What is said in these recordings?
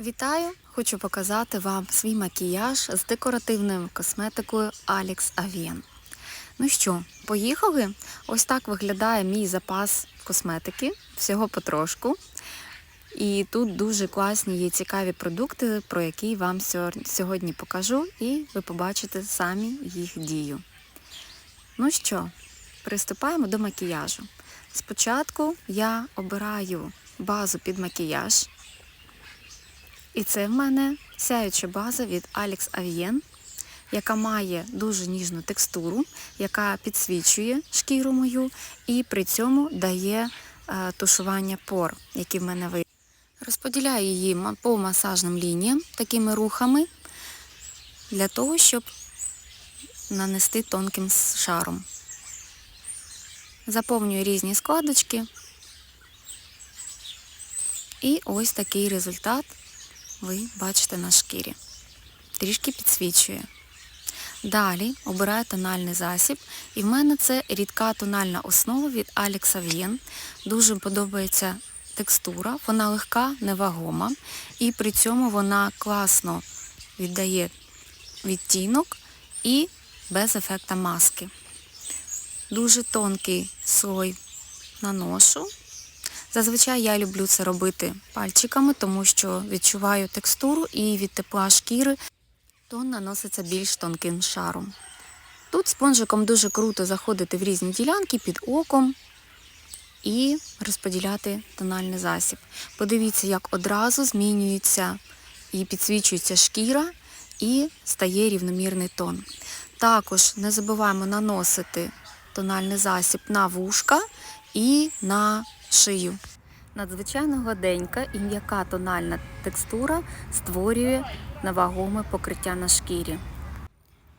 Вітаю! Хочу показати вам свій макіяж з декоративною косметикою Alex Avien. Ну що, поїхали? Ось так виглядає мій запас косметики, всього потрошку. І тут дуже класні є цікаві продукти, про які вам сьогодні покажу, і ви побачите самі їх дію. Ну що, приступаємо до макіяжу. Спочатку я обираю базу під макіяж. І це в мене сяюча база від Alex Avien, яка має дуже ніжну текстуру, яка підсвічує шкіру мою і при цьому дає е, тушування пор, які в мене ви. Розподіляю її по масажним лініям такими рухами для того, щоб нанести тонким шаром. Заповнюю різні складочки. І ось такий результат ви бачите на шкірі. Трішки підсвічує. Далі обираю тональний засіб, і в мене це рідка тональна основа від Alex Avien. Дуже подобається текстура, вона легка, невагома, і при цьому вона класно віддає відтінок і без ефекта маски. Дуже тонкий слой наношу. Зазвичай я люблю це робити пальчиками, тому що відчуваю текстуру і від тепла шкіри тон наноситься більш тонким шаром. Тут спонжиком дуже круто заходити в різні ділянки під оком і розподіляти тональний засіб. Подивіться, як одразу змінюється і підсвічується шкіра і стає рівномірний тон. Також не забуваємо наносити тональний засіб на вушка і на шию. Надзвичайно гладенька і м'яка тональна текстура створює невагоме покриття на шкірі.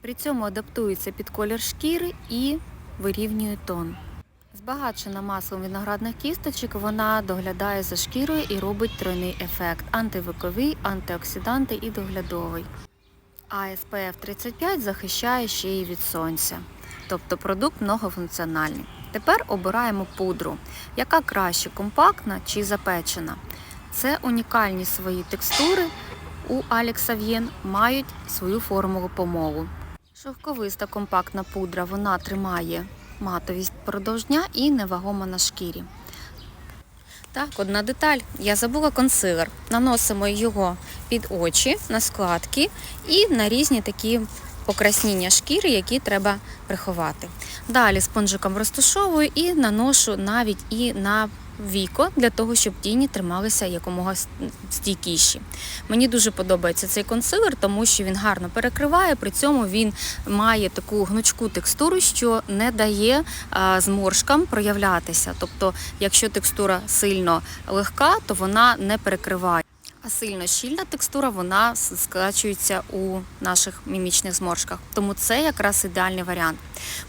При цьому адаптується під колір шкіри і вирівнює тон. Збагачена маслом виноградних кісточок, вона доглядає за шкірою і робить тройний ефект антивиковий, антиоксиданти і доглядовий. А SPF 35 захищає ще й від сонця. Тобто продукт многофункціональний. Тепер обираємо пудру, яка краще компактна чи запечена. Це унікальні свої текстури у Alex Avien мають свою формулу помолу. Шовковиста компактна пудра вона тримає матовість впродовж дня і невагома на шкірі. Так, одна деталь. Я забула консилер. Наносимо його під очі, на складки і на різні такі покрасніння шкіри, які треба приховати. Далі спонжиком розташовую і наношу навіть і на віко для того, щоб тіні трималися якомога стійкіші. Мені дуже подобається цей консилер, тому що він гарно перекриває, при цьому він має таку гнучку текстуру, що не дає зморшкам проявлятися. Тобто, якщо текстура сильно легка, то вона не перекриває. Сильно щільна текстура вона скачується у наших мімічних зморшках. Тому це якраз ідеальний варіант.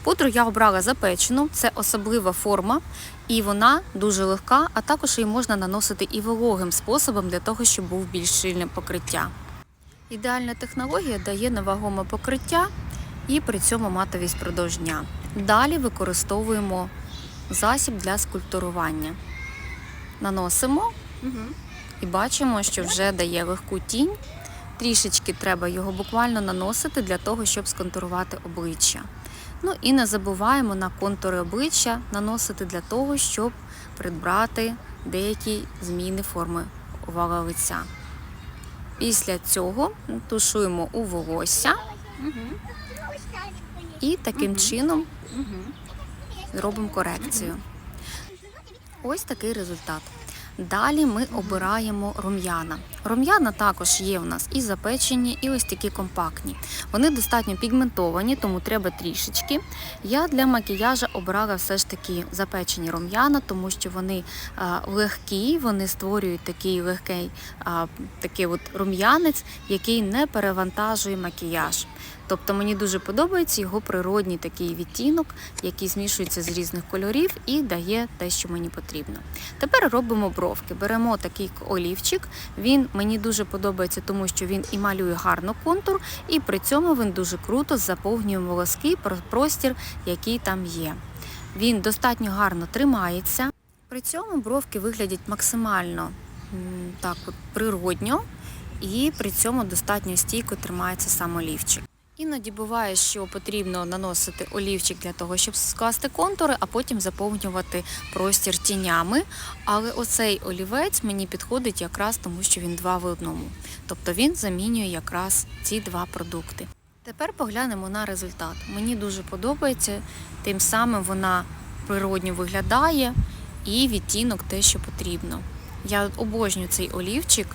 Пудру я обрала запечену, це особлива форма, і вона дуже легка, а також її можна наносити і вологим способом для того, щоб був більш щільне покриття. Ідеальна технологія дає невагоме покриття і при цьому матовість впродовж дня. Далі використовуємо засіб для скульптурування. Наносимо і бачимо, що вже дає легку тінь. Трішечки треба його буквально наносити для того, щоб сконтурувати обличчя. Ну і не забуваємо на контури обличчя наносити для того, щоб придбати деякі зміни форми овала лиця. Після цього тушуємо у волосся і таким чином робимо корекцію. Ось такий результат. Далі ми обираємо рум'яна. Рум'яна також є в нас і запечені, і ось такі компактні. Вони достатньо пігментовані, тому треба трішечки. Я для макіяжа обрала все ж таки запечені рум'яна, тому що вони а, легкі, вони створюють такий легкий такий от рум'янець, який не перевантажує макіяж. Тобто мені дуже подобається його природній такий відтінок, який змішується з різних кольорів і дає те, що мені потрібно. Тепер робимо бровки. Беремо такий олівчик. Він мені дуже подобається, тому що він і малює гарно контур, і при цьому він дуже круто заповнює волоски, простір, який там є. Він достатньо гарно тримається. При цьому бровки виглядять максимально так от природньо і при цьому достатньо стійко тримається сам олівчик. Іноді буває, що потрібно наносити олівчик для того, щоб скласти контури, а потім заповнювати простір тінями. Але оцей олівець мені підходить якраз тому, що він два в одному. Тобто він замінює якраз ці два продукти. Тепер поглянемо на результат. Мені дуже подобається, тим самим вона природньо виглядає і відтінок те, що потрібно. Я обожнюю цей олівчик,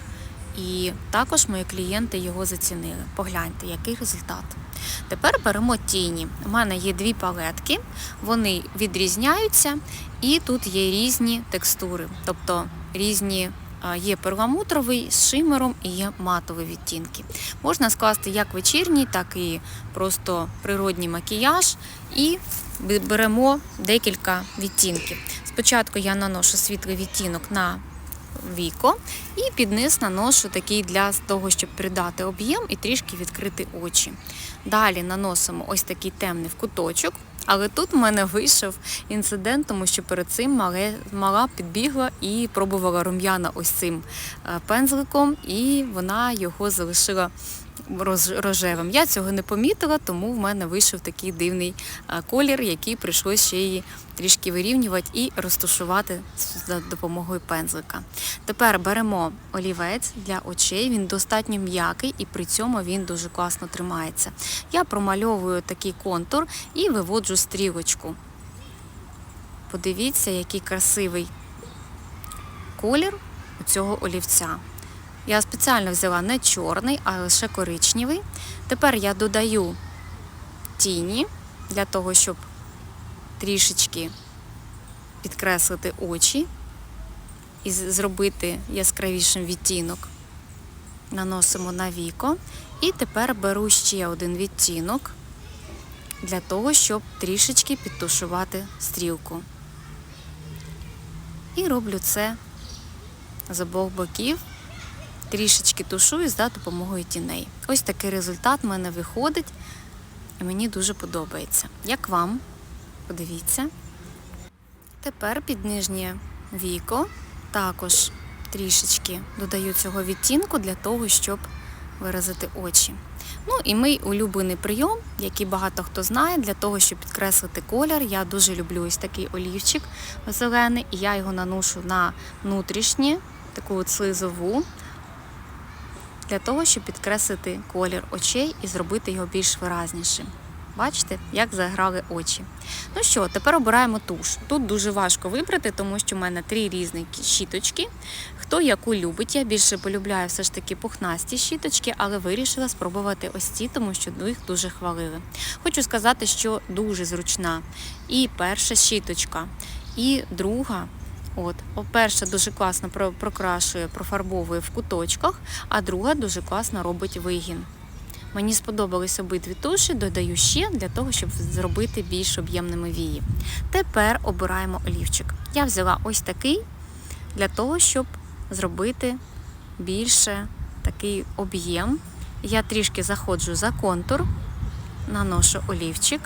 і також мої клієнти його зацінили. Погляньте, який результат. Тепер беремо тіні. У мене є дві палетки, вони відрізняються, і тут є різні текстури, тобто різні. Є перламутровий з шимером і є матові відтінки. Можна скласти як вечірній, так і просто природній макіяж, і беремо декілька відтінків. Спочатку я наношу світлий відтінок на віко і під низ наношу такий для того, щоб придати об'єм і трішки відкрити очі. Далі наносимо ось такий темний в куточок. Але тут в мене вийшов інцидент, тому що перед цим мала підбігла і пробувала рум'яна ось цим е, пензликом, і вона його залишила рожевим. Я цього не помітила, тому в мене вийшов такий дивний е, колір, який прийшлося ще її трішки вирівнювати і розтушувати за допомогою пензлика. Тепер беремо олівець для очей, він достатньо м'який і при цьому він дуже класно тримається. Я промальовую такий контур і виводжу стрілочку. Подивіться, який красивий колір у цього олівця. Я спеціально взяла не чорний, а лише коричневий. Тепер я додаю тіні для того, щоб трішечки підкреслити очі і зробити яскравішим відтінок. Наносимо на віко. І тепер беру ще один відтінок для того, щоб трішечки підтушувати стрілку. І роблю це з обох боків. Трішечки тушую за допомогою тіней. Ось такий результат в мене виходить, і мені дуже подобається. Як вам? Подивіться. Тепер під нижнє віко також трішечки додаю цього відтінку для того, щоб виразити очі. Ну і мій улюблений прийом, який багато хто знає, для того, щоб підкреслити колір. Я дуже люблю ось такий олівчик зелений, і я його наношу на внутрішнє, таку от слизову, для того, щоб підкреслити колір очей і зробити його більш виразнішим. Бачите, як заграли очі. Ну що, тепер обираємо туш. Тут дуже важко вибрати, тому що в мене три різні щіточки. Хто яку любить, я більше полюбляю все ж таки пухнасті щіточки, але вирішила спробувати ось ці, тому що їх дуже хвалили. Хочу сказати, що дуже зручна і перша щіточка, і друга. От, перша дуже класно прокрашує, профарбовує в куточках, а друга дуже класно робить вигін. Мені сподобались обидві туші, додаю ще для того, щоб зробити більш об'ємними вії. Тепер обираємо олівчик. Я взяла ось такий для того, щоб зробити більше такий об'єм. Я трішки заходжу за контур, наношу олівчик,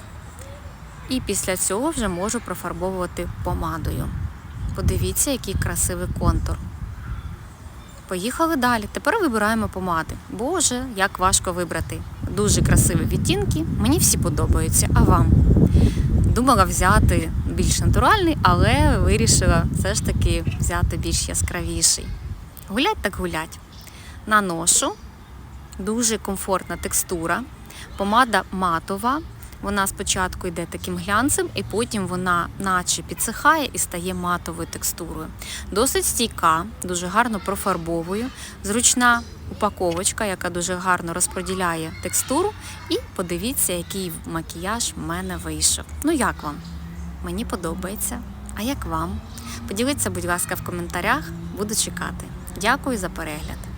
і після цього вже можу профарбовувати помадою. Подивіться, який красивий контур. Поїхали далі. Тепер вибираємо помади. Боже, як важко вибрати. Дуже красиві відтінки. Мені всі подобаються. А вам? Думала взяти більш натуральний, але вирішила все ж таки взяти більш яскравіший. Гулять так гулять. Наношу. Дуже комфортна текстура. Помада матова. Вона спочатку йде таким глянцем, і потім вона наче підсихає і стає матовою текстурою. Досить стійка, дуже гарно профарбовую, зручна упаковочка, яка дуже гарно розподіляє текстуру. І подивіться, який макіяж в мене вийшов. Ну як вам? Мені подобається. А як вам? Поділіться, будь ласка, в коментарях, буду чекати. Дякую за перегляд.